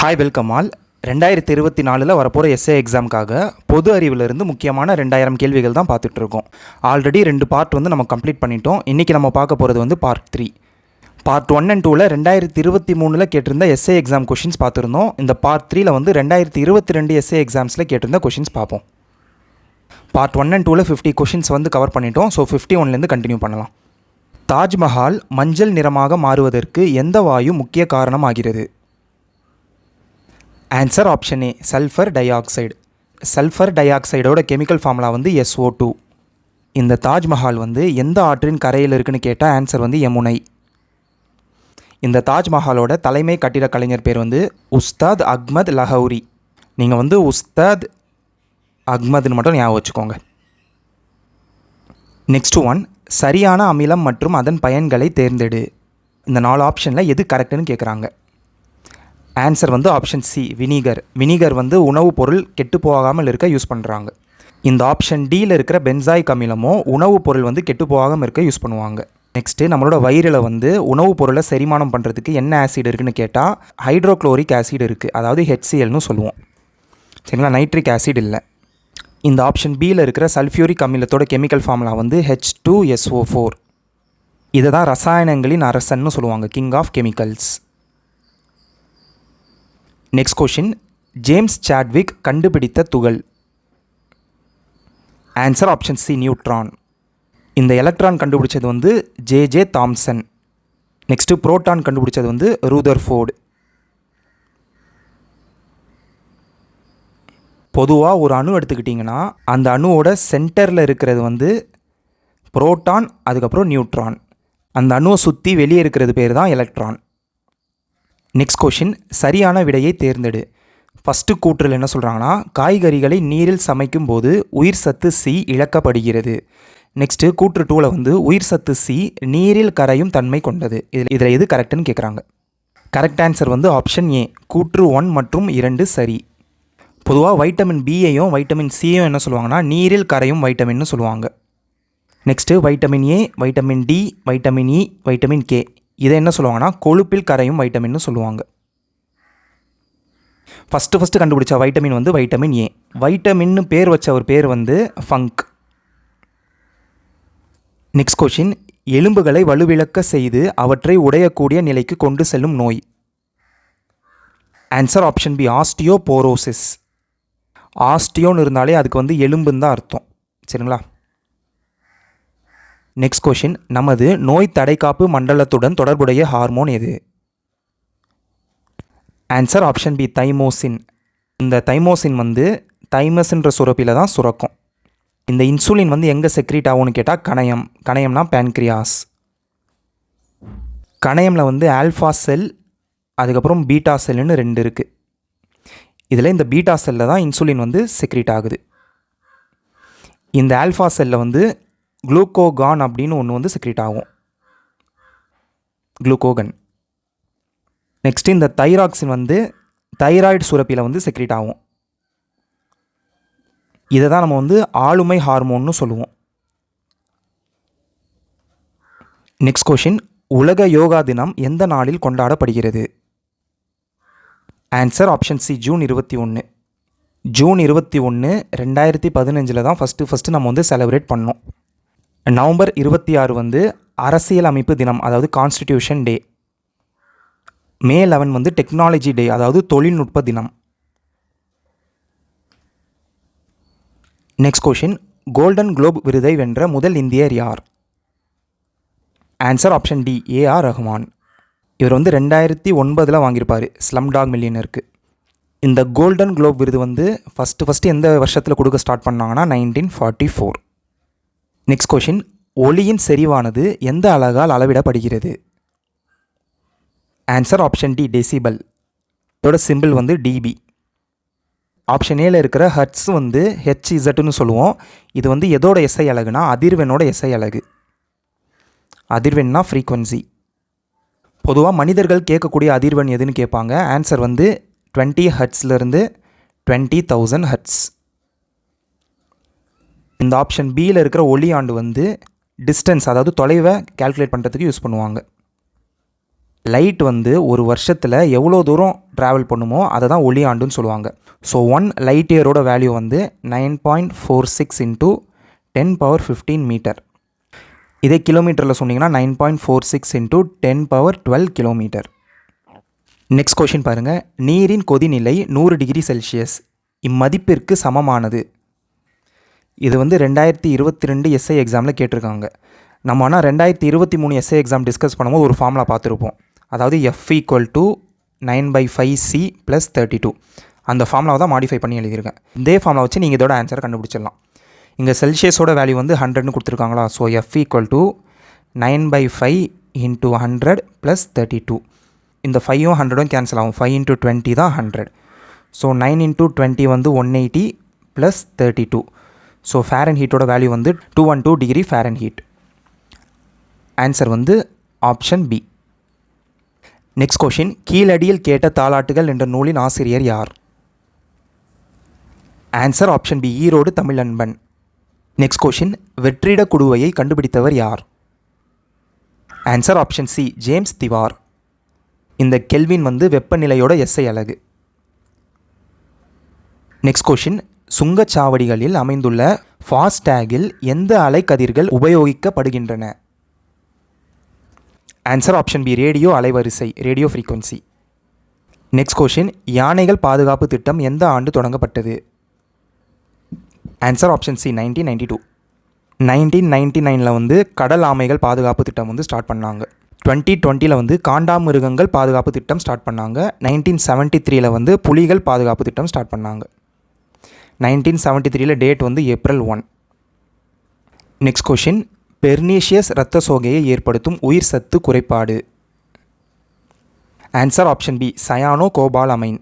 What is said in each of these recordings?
Hi welcome all ரெண்டாயிரத்தி இருபத்தி நாலில் வரப்போகிற எஸ்ஏ எக்ஸாமுக்காக பொது அறிவிலிருந்து முக்கியமான ரெண்டாயிரம் கேள்விகள் தான் பார்த்துட்ருக்கோம். ஆல்ரெடி ரெண்டு பார்ட் வந்து நம்ம கம்ப்ளீட் பண்ணிட்டோம். இன்றைக்கி நம்ம பார்க்க போகிறது வந்து part three part one and டூவில் ரெண்டாயிரத்தி இருபத்தி மூணில் கேட்டிருந்த எஸ்ஏ எக்ஸாம் கொஷின்ஸ் பார்த்துருந்தோம். இந்த பார்ட் த்ரீல வந்து ரெண்டாயிரத்தி இருபத்தி ரெண்டு எஸ்ஏ எக்ஸாம்ஸில் கேட்டிருந்த கொஷின்ஸ் பார்ப்போம். பார்ட் ஒன் அண்ட் டூவில் ஃபிஃப்டி கொஷின்ஸ் வந்து கவர் பண்ணிட்டோம். ஸோ ஃபிஃப்டி ஒன்லேருந்து கண்டினியூ பண்ணலாம். தாஜ்மஹால் மஞ்சள் நிறமாக மாறுவதற்கு எந்த வாயு முக்கிய காரணமாகிறது? Answer option A sulphur dioxide sulphur டை ஆக்சைடோட கெமிக்கல் ஃபார்முலா வந்து எஸ்ஓ டூ இந்த தாஜ்மஹால் வந்து எந்த ஆற்றின் கரையில் இருக்குன்னு கேட்டால் ஆன்சர் வந்து யமுனை. இந்த தாஜ்மஹாலோட தலைமை கட்டிட கலைஞர் பேர் வந்து உஸ்தாத் அக்மத் லஹௌரி. நீங்கள் வந்து உஸ்தாத் அஹ்மதுன்னு மட்டும் ஞாபகம் வச்சுக்கோங்க. நெக்ஸ்ட் ஒன் சரியான அமிலம் மற்றும் அதன் பயன்களை தேர்ந்தெடு. இந்த நாலு ஆப்ஷனில் எது கரெக்டுன்னு கேட்குறாங்க ஆன்சர் வந்து ஆப்ஷன் சி வினிகர் வினிகர் வந்து உணவுப் பொருள் கெட்டு போகாமல் இருக்க யூஸ் பண்ணுறாங்க இந்த ஆப்ஷன் டியில் இருக்கிற பென்சாயிக் அமிலமோ உணவுப் பொருள் வந்து கெட்டு போகாமல் இருக்க யூஸ் பண்ணுவாங்க. நெக்ஸ்ட்டு நம்மளோட வயிறில் வந்து உணவுப் பொருளை செரிமானம் பண்ணுறதுக்கு என்ன ஆசிட் இருக்குன்னு கேட்டால் ஹைட்ரோக்ளோரிக் ஆசிட் இருக்குது அதாவது ஹெச்சிஎல்னு சொல்லுவோம். சரிங்களா? நைட்ரிக் ஆசிட் இல்லை. இந்த ஆப்ஷன் பியில் இருக்கிற சல்ஃபியூரிக் அமிலத்தோட கெமிக்கல் ஃபார்முலா வந்து ஹெச் டூ எஸ்ஓ ஃபோர் இதை தான் ரசாயனங்களின் அரசன்னு சொல்லுவாங்க king of chemicals next question James Chadwick கண்டுபிடித்த துகள். ஆன்சர் ஆப்ஷன் சி நியூட்ரான் இந்த எலக்ட்ரான் கண்டுபிடிச்சது வந்து J J Thomson next proton கண்டுபிடிச்சது வந்து ரூதர் ஃபோர்டு பொதுவாக ஒரு அணு எடுத்துக்கிட்டிங்கன்னா அந்த அணுவோட சென்டரில் இருக்கிறது வந்து புரோட்டான் அதுக்கப்புறம் நியூட்ரான். அந்த அணுவை சுற்றி வெளியே இருக்கிறது பேர் தான் எலக்ட்ரான். நெக்ஸ்ட் கொஷின் சரியான விடையை தேர்ந்தெடு. ஃபஸ்ட்டு கூற்றில் என்ன சொல்கிறாங்கன்னா காய்கறிகளை நீரில் சமைக்கும் போது உயிர் சத்து சி இழக்கப்படுகிறது. நெக்ஸ்ட்டு கூற்று டூவில் வந்து உயிர் சத்து சி நீரில் கரையும் தன்மை கொண்டது. இதில் இதில் எது கரெக்டுன்னு கேட்குறாங்க கரெக்ட் ஆன்சர் வந்து ஆப்ஷன் ஏ கூற்று ஒன் மற்றும் இரண்டு சரி. பொதுவாக வைட்டமின் பியையும் வைட்டமின் சியையும் என்ன சொல்லுவாங்கன்னா நீரில் கரையும் வைட்டமின்னு சொல்லுவாங்க. Next vitamin A vitamin D vitamin E vitamin K இதை என்ன சொல்லுவாங்கன்னா கொழுப்பில் கரையும் வைட்டமின்னு சொல்லுவாங்க. ஃபஸ்ட்டு ஃபஸ்ட்டு கண்டுபிடிச்ச வைட்டமின் வந்து வைட்டமின் ஏ வைட்டமின்னு பேர் வச்ச ஒரு பேர் வந்து ஃபங்க் நெக்ஸ்ட் கொஷின் எலும்புகளை வலுவிழக்க செய்து அவற்றை உடையக்கூடிய நிலைக்கு கொண்டு செல்லும் நோய். ஆன்சர் ஆப்ஷன் பி ஆஸ்டியோபோரோசிஸ் ஆஸ்டியோன்னு இருந்தாலே அதுக்கு வந்து எலும்புன்னு தான் அர்த்தம். சரிங்களா? நெக்ஸ்ட் கொஷின் நமது நோய் தடைக்காப்பு மண்டலத்துடன் தொடர்புடைய ஹார்மோன் எது? ஆன்சர் ஆப்ஷன் பி தைமோசின் இந்த தைமோசின் வந்து தைமஸ்ன்ற சுரப்பியில் தான் சுரக்கும். இந்த இன்சுலின் வந்து எங்கே செக்ரீட் ஆகும்னு கேட்டால் கணையம். கணையம்னா பேன்க்ரியாஸ் கணையமில் வந்து ஆல்ஃபா செல் அதுக்கப்புறம் பீட்டா செல்லுன்னு ரெண்டு இருக்குது இதில் இந்த பீட்டா செல்லில் தான் இன்சுலின் வந்து செக்ரீட் ஆகுது. இந்த ஆல்ஃபா செல்லில் வந்து குளுக்கோகான் அப்படின்னு ஒன்று வந்து செக்ரீட் ஆகும். குளுக்கோகன். நெக்ஸ்ட்டு இந்த தைராக்சின் வந்து தைராய்டு சுரப்பியில் வந்து செக்ரீட் ஆகும். இதை தான் நம்ம வந்து ஆளுமை ஹார்மோன்னு சொல்லுவோம். நெக்ஸ்ட் கொஷின் உலக யோகா தினம் எந்த நாளில் கொண்டாடப்படுகிறது? ஆன்சர் ஆப்ஷன் சி ஜூன் இருபத்தி ஒன்று ஜூன் இருபத்தி ஒன்று ரெண்டாயிரத்தி பதினஞ்சில் தான் ஃபஸ்ட்டு ஃபஸ்ட்டு நம்ம வந்து செலிப்ரேட் பண்ணோம். நவம்பர் இருபத்தி ஆறு வந்து அரசியல் அமைப்பு தினம் அதாவது கான்ஸ்டிடியூஷன் டே மே லெவன் வந்து டெக்னாலஜி டே அதாவது தொழில்நுட்ப தினம். நெக்ஸ்ட் கொஷின் கோல்டன் குளோப் விருதை வென்ற முதல் இந்தியர் யார்? Answer option D A R Rahman இவர் வந்து ரெண்டாயிரத்தி ஒன்பதில் வாங்கியிருப்பார் ஸ்லம் டாக் மில்லியனருக்கு இந்த கோல்டன் குளோப் விருது வந்து ஃபஸ்ட்டு ஃபஸ்ட்டு எந்த வருஷத்தில் கொடுக்க ஸ்டார்ட் பண்ணாங்கன்னா nineteen forty four next question ஒளியின் செறிவானது எந்த அழகால் அளவிடப்படுகிறது? ஆன்சர் ஆப்ஷன் டி டெசிபல் இதோட சிம்பிள் வந்து டிபி ஆப்ஷன் ஏல இருக்கிற ஹட்ஸ் வந்து ஹெச்இசட்னு சொல்லுவோம். இது வந்து எதோட எஸ்ஐ அழகுனா அதிர்வெண்ணோட எஸ்ஐ அழகு. அதிர்வெண்ணா ஃப்ரீக்வன்சி பொதுவாக மனிதர்கள் கேட்கக்கூடிய அதிர்வெண் எதுன்னு கேட்பாங்க. ஆன்சர் வந்து டுவெண்ட்டி ஹட்ஸ்லேருந்து டுவெண்ட்டி தௌசண்ட் ஹட்ஸ் இந்த ஆப்ஷன் பியில் இருக்கிற ஒளி ஆண்டு வந்து டிஸ்டன்ஸ் அதாவது தொலைவை கால்குலேட் பண்ணுறதுக்கு யூஸ் பண்ணுவாங்க. லைட் வந்து ஒரு வருஷத்தில் எவ்வளோ தூரம் ட்ராவல் பண்ணுமோ அதை தான் ஒளி ஆண்டுன்னு சொல்லுவாங்க ஸோ ஒன் லைட் இயரோட வேல்யூ வந்து nine point four six into ten power fifteen metre இதே கிலோமீட்டரில் சொன்னீங்கன்னா nine point four six into ten power twelve kilometre next question பாருங்கள் நீரின் கொதிநிலை நூறு டிகிரி செல்சியஸ் இம்மதிப்பிற்கு சமமானது. இது வந்து ரெண்டாயிரத்தி இருபத்தி ரெண்டு எஸ்ஐ எக்ஸாமில் கேட்டிருக்காங்க. நம்ம ஆனால் ரெண்டாயிரத்தி இருபத்தி மூணு எஸ்ஐ எக்ஸாம் டிஸ்கஸ் பண்ணும்போது ஒரு ஃபார்முலா பார்த்துருப்போம். அதாவது F equal to nine by five C plus thirty two அந்த ஃபார்முலாவை தான் மாடிஃபை பண்ணி எழுதியிருக்கேன். இதே ஃபார்முலா வச்சு நீங்கள் இதோட ஆன்சரை கண்டுபிடிச்சிடலாம். இங்கே செல்சியஸோட வேல்யூ வந்து ஹண்ட்ரட்னு கொடுத்துருக்காங்களா? So F equal to nine by five into hundred plus thirty two இந்த ஃபைவும் ஹண்ட்ரடும் கேன்சல் ஆகும். ஃபைவ் இன்ட்டு டுவெண்ட்டி தான் hundred so nine into twenty வந்து one eighty plus thirty two so ஃபேரன் ஹீட்டோட வேல்யூ வந்து two one two degree Fahrenheit answer வந்து option B next question கீழடியில் கேட்ட தாலாட்டுகள் என்ற நூலின் ஆசிரியர் யார்? Answer option B Erode Tamil Anban. Next question வெற்றிட குடுவையை கண்டுபிடித்தவர் யார்? Answer option C James Dewar இந்த கெல்வின் வந்து வெப்பநிலையோட எஸ்ஐ அழகு. நெக்ஸ்ட் கொஷின் சுங்கச்சாவடிகளில் அமைந்துள்ள ஃபாஸ்டேகில் எந்த அலைக்கதிர்கள் உபயோகிக்கப்படுகின்றன? ஆன்சர் ஆப்ஷன் பி ரேடியோ அலைவரிசை ரேடியோ ஃப்ரீக்வன்சி நெக்ஸ்ட் கொஷின் யானைகள் பாதுகாப்பு திட்டம் எந்த ஆண்டு தொடங்கப்பட்டது? Answer option C nineteen ninety two nineteen ninety நைனில் வந்து கடல் ஆமைகள் பாதுகாப்பு திட்டம் வந்து ஸ்டார்ட் பண்ணாங்க. டுவெண்ட்டி டுவெண்ட்டியில் வந்து காண்டாமிருகங்கள் பாதுகாப்பு திட்டம் ஸ்டார்ட் பண்ணாங்க. நைன்டீன் செவன்ட்டி த்ரீயில் வந்து புலிகள் பாதுகாப்பு திட்டம் ஸ்டார்ட் பண்ணாங்க. நைன்டீன் செவன்ட்டி த்ரீல டேட் வந்து April one next question pernicious இரத்த சோகையை ஏற்படுத்தும் உயிர் சத்து குறைபாடு. Answer option B cyanocobalamin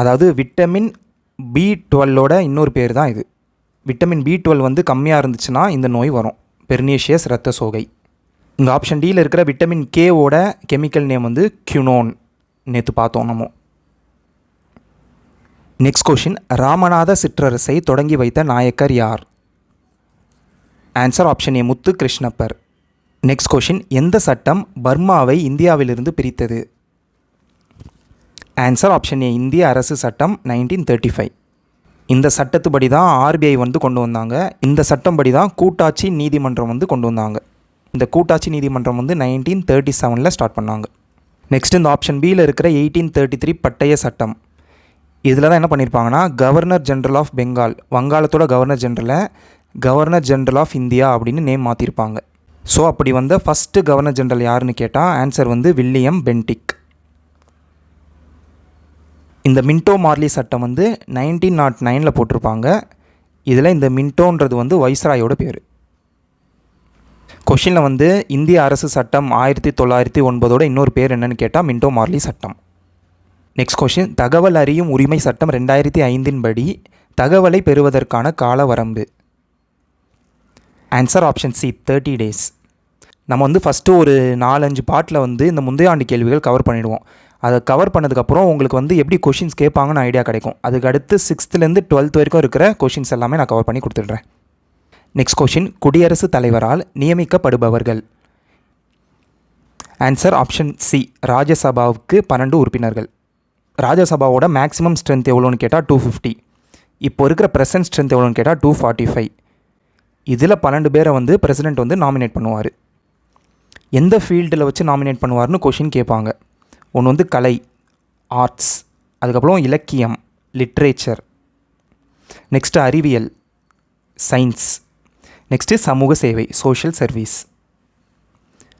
அதாவது விட்டமின் பி டுவெல்லோட இன்னொரு பேர் தான் இது. விட்டமின் பி டுவெல் வந்து கம்மியாக இருந்துச்சுன்னா இந்த நோய் வரும். பெர்னீஷியஸ் ரத்த சோகை. இங்கே ஆப்ஷன் டியில் இருக்கிற விட்டமின் கேவோட கெமிக்கல் நேம் வந்து கியூனோன் நேற்று பார்த்தோம் நம்ம. நெக்ஸ்ட் கொஷின் ராமநாத சிற்றரசை தொடங்கி வைத்த நாயக்கர் யார்? Answer option A Muthu Krishnappar. Next question எந்த சட்டம் பர்மாவை இந்தியாவிலிருந்து பிரித்தது? ஆன்சர் ஆப்ஷன் ஏ இந்திய அரசு சட்டம் நைன்டீன் தேர்ட்டி ஃபைவ் இந்த சட்டத்துப்படி தான் ஆர்பிஐ வந்து கொண்டு வந்தாங்க. இந்த சட்டம் படி தான் கூட்டாட்சி நீதிமன்றம் வந்து கொண்டு வந்தாங்க. இந்த கூட்டாட்சி நீதிமன்றம் வந்து நைன்டீன் தேர்ட்டி செவனில் ஸ்டார்ட் பண்ணாங்க. நெக்ஸ்ட் இந்த ஆப்ஷன் பியில் இருக்கிற எயிட்டீன் தேர்ட்டி த்ரீ பட்டய சட்டம். இதில் தான் என்ன பண்ணியிருப்பாங்கன்னா கவர்னர் ஜென்ரல் ஆஃப் பெங்கால் வங்காளத்தோட கவர்னர் ஜென்ரலை கவர்னர் ஜென்ரல் ஆஃப் இந்தியா அப்படின்னு நேம் மாற்றிருப்பாங்க ஸோ அப்படி வந்த ஃபஸ்ட்டு கவர்னர் ஜென்ரல் யாருன்னு கேட்டால் ஆன்சர் வந்து வில்லியம் பென்டிக் இந்த மின்டோ மார்லி சட்டம் வந்து நைன்டீன் நாட் நைனில் போட்டிருப்பாங்க. இதில் இந்த மின்டோன்றது வந்து வைஸ்ராயோட பேர். கொஷினில் வந்து இந்திய அரசு சட்டம் ஆயிரத்தி தொள்ளாயிரத்தி ஒன்பதோட இன்னொரு பேர் என்னன்னு கேட்டால் மின்டோ மார்லி சட்டம். நெக்ஸ்ட் கொஷின் தகவல் அறியும் உரிமை சட்டம் ரெண்டாயிரத்தி ஐந்தின் படி தகவலை பெறுவதற்கான கால வரம்பு answer option C thirty days நம்ம வந்து ஃபஸ்ட்டு ஒரு நாலஞ்சு பாட்டில் வந்து இந்த முந்தைய ஆண்டு கேள்விகள் கவர் பண்ணிவிடுவோம் அதை கவர் பண்ணதுக்கப்புறம் உங்களுக்கு வந்து எப்படி கொஷின்ஸ் கேட்பாங்கன்னு ஐடியா கிடைக்கும். அதுக்கு அடுத்து சிக்ஸ்த்துலேருந்து டுவெல்த் வரைக்கும் இருக்கிற கொஷின்ஸ் எல்லாமே நான் கவர் பண்ணி கொடுத்துட்றேன். நெக்ஸ்ட் கொஷின் குடியரசுத் தலைவரால் நியமிக்கப்படுபவர்கள். ஆன்சர் ஆப்ஷன் சி ராஜ்யசபாவுக்கு பன்னெண்டு உறுப்பினர்கள். ராஜ்யசபாவோட மேக்ஸிமம் ஸ்ட்ரென்த் எவ்வளோன்னு கேட்டால் டூ ஃபிஃப்டி இப்போ இருக்கிற ப்ரெசன்ட் ஸ்ட்ரென்த் எவ்வளோன்னு கேட்டால் டூ ஃபார்ட்டி ஃபைவ் இதில் பன்னெண்டு பேரை வந்து பிரசிடெண்ட் வந்து நாமினேட் பண்ணுவார். எந்த ஃபீல்டில் வச்சு நாமினேட் பண்ணுவார்னு கொஷின் கேட்பாங்க. ஒன்று வந்து கலை ஆர்ட்ஸ் அதுக்கப்புறம் இலக்கியம் லிட்ரேச்சர் நெக்ஸ்ட்டு அறிவியல் சயின்ஸ் நெக்ஸ்ட்டு சமூக சேவை சோஷியல் சர்வீஸ்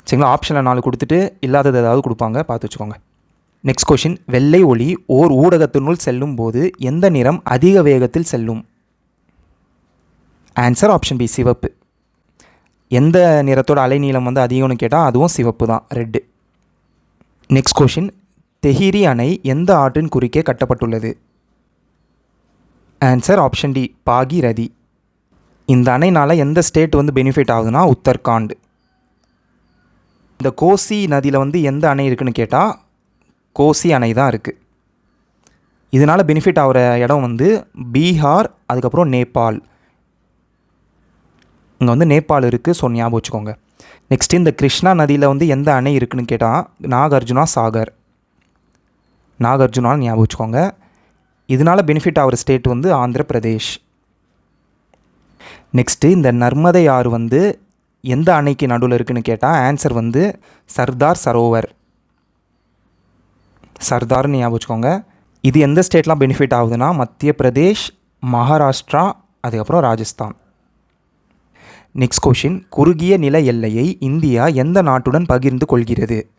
சரிங்களா? ஆப்ஷனில் நாலு கொடுத்துட்டு இல்லாதது ஏதாவது கொடுப்பாங்க பார்த்து வச்சுக்கோங்க. நெக்ஸ்ட் கொஷின் வெள்ளை ஒளி ஓர் ஊடகத்தினுள் செல்லும் போது எந்த நிறம் அதிக வேகத்தில் செல்லும்? ஆன்சர் ஆப்ஷன் பி சிவப்பு. எந்த நிறத்தோட அலைநீளம் வந்து அதிகம்னு கேட்டால் அதுவும் சிவப்பு தான் ரெட்டு நெக்ஸ்ட் கொஷின் தெஹிரி அணை எந்த ஆற்றின் குறுக்கே கட்டப்பட்டுள்ளது? ஆன்சர் ஆப்ஷன் டி பாகிரதி இந்த அணைனால் எந்த ஸ்டேட் வந்து பெனிஃபிட் ஆகுதுன்னா உத்தரகாண்ட். இந்த கோசி நதியில் வந்து எந்த அணை இருக்குன்னு கேட்டால் கோசி அணை தான் இருக்குது இதனால் பெனிஃபிட் ஆகிற இடம் வந்து பீகார் அதுக்கப்புறம் நேபாள். இங்கே வந்து நேபாள் இருக்குது ஸோ ஞாபகம் வச்சுக்கோங்க. நெக்ஸ்ட் இந்த கிருஷ்ணா நதியில் வந்து எந்த அணை இருக்குன்னு கேட்டால் நாகார்ஜுனா சாகர். நாகார்ஜுனான்னு ஞாபகம் வச்சுக்கோங்க. இதனால் பெனிஃபிட் ஆகிற ஸ்டேட் வந்து ஆந்திர பிரதேஷ். நெக்ஸ்ட்டு இந்த நர்மதை ஆறு வந்து எந்த அணைக்கு நடுவில் இருக்குன்னு கேட்டால் ஆன்சர் வந்து சர்தார் சரோவர். சர்தார்னு ஞாபகம் வச்சுக்கோங்க. இது எந்த ஸ்டேட்லாம் பெனிஃபிட் ஆகுதுன்னா மத்திய பிரதேஷ் மகாராஷ்டிரா அதுக்கப்புறம் ராஜஸ்தான். நெக்ஸ்ட் கொஷின் குறுகிய நில எல்லையை இந்தியா எந்த நாட்டுடன் பகிர்ந்து கொள்கிறது?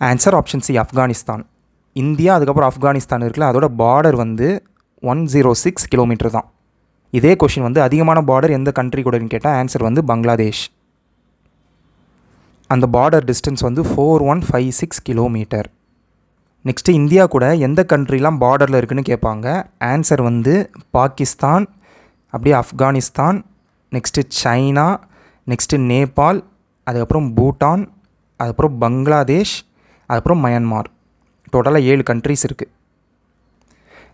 Answer option C Afghanistan India அதுக்கப்புறம் ஆப்கானிஸ்தான் இருக்குல்ல அதோட பார்டர் வந்து ஒன் ஜீரோ சிக்ஸ் கிலோமீட்டர் தான். இதே கொஷின் வந்து அதிகமான பார்டர் எந்த கண்ட்ரி கூடன்னு கேட்டால் ஆன்சர் வந்து பங்களாதேஷ் அந்த பார்டர் டிஸ்டன்ஸ் வந்து four one five six kilometre next India கூட எந்த கண்ட்ரிலாம் பார்டரில் இருக்குதுன்னு கேட்பாங்க ஆன்சர் வந்து பாகிஸ்தான் அப்படியே Afghanistan next China next Nepal அதுக்கப்புறம் பூட்டான் அதுக்கப்புறம் பங்களாதேஷ் அதுக்கப்புறம் மயன்மார் டோட்டலாக ஏழு கண்ட்ரிஸ் இருக்குது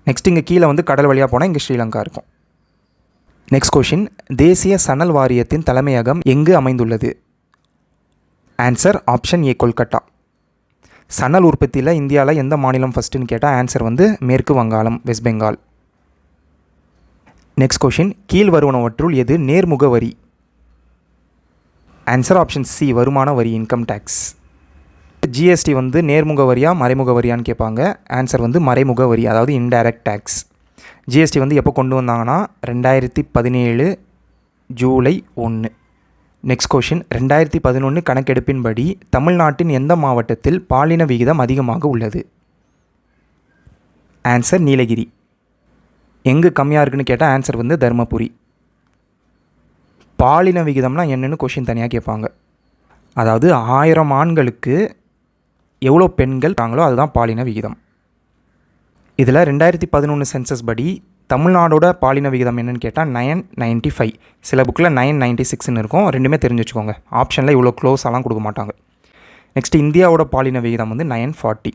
நெக்ஸ்ட் இங்கே கீழே வந்து கடல் வழியாக போனால் இங்கே ஸ்ரீலங்கா இருக்கும். நெக்ஸ்ட் கொஷின் தேசிய சணல் வாரியத்தின் தலைமையகம் எங்கு அமைந்துள்ளது? Answer option A Kolkata. சணல் உற்பத்தியில் இந்தியாவில் எந்த மாநிலம் ஃபஸ்ட்டுன்னு கேட்டால் ஆன்சர் வந்து மேற்கு வங்காளம் வெஸ்ட் பெங்கால் நெக்ஸ்ட் கொஷின் கீழ் வருவனவற்றுள் எது நேர்முக வரி? ஆன்சர் ஆப்ஷன் சி வருமான வரி இன்கம் டேக்ஸ் ஜிஎஸ்டி வந்து நேர்முக வரியா மறைமுக வரியான்னு கேட்பாங்க. ஆன்சர் வந்து மறைமுக வரி அதாவது இன்டைரக்ட் டேக்ஸ் ஜிஎஸ்டி வந்து எப்போ கொண்டு வந்தாங்கன்னா ரெண்டாயிரத்தி பதினேழு ஜூலை ஒன்று. நெக்ஸ்ட் கொஷின் ரெண்டாயிரத்தி பதினொன்று கணக்கெடுப்பின்படி தமிழ்நாட்டின் எந்த மாவட்டத்தில் பாலின விகிதம் அதிகமாக உள்ளது? ஆன்சர் நீலகிரி. எங்கே கம்மியாக இருக்குன்னு கேட்டால் ஆன்சர் வந்து தருமபுரி. பாலின விகிதம்னா என்னென்னு கொஷின் தனியாக கேட்பாங்க. அதாவது ஆயிரம் ஆண்களுக்கு எவ்வளோ பெண்கள் இருக்காங்களோ அதுதான் பாலின விகிதம். இதில் ரெண்டாயிரத்தி பதினொன்று சென்சஸ் படி தமிழ்நாடோட பாலின விகிதம் என்னென்னு கேட்டால் நயன் நைன்ட்டி ஃபைவ் சில புக்கில் நைன் நைன்ட்டி சிக்ஸ்னு இருக்கும். ரெண்டுமே தெரிஞ்சு வச்சுக்கோங்க. ஆப்ஷனில் இவ்வளோ க்ளோஸாலாம் கொடுக்க மாட்டாங்க. நெக்ஸ்ட் இந்தியாவோட பாலின விகிதம் வந்து நயன் ஃபார்ட்டி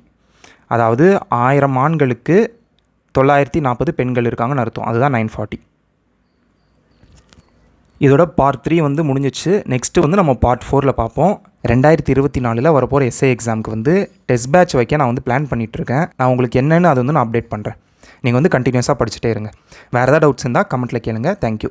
அதாவது ஆயிரம் ஆண்களுக்கு தொள்ளாயிரத்தி நாற்பது பெண்கள் இருக்காங்கன்னு அர்த்தம். அதுதான் நைன் ஃபார்ட்டி. இதோட பார்ட் த்ரீ வந்து முடிஞ்சிச்சு. நெக்ஸ்ட்டு வந்து நம்ம பார்ட் ஃபோரில் பார்ப்போம். ரெண்டாயிரத்தி இருபத்தி நாலில் வரப்போகிற எஸ்ஏ எக்ஸாமுக்கு வந்து டெஸ்ட் பேட்ச் வைக்க நான் வந்து பிளான் பண்ணிகிட்ருக்கேன் நான் உங்களுக்கு என்னென்னு அது வந்து நான் அப்டேட் பண்ணுறேன் நீங்கள் வந்து கண்டினியூஸாக படிச்சுட்டே இருங்க. வேறு ஏதாவது டவுட்ஸ் இருந்தால் கமெண்ட்டில் கேளுங்க. தேங்க்யூ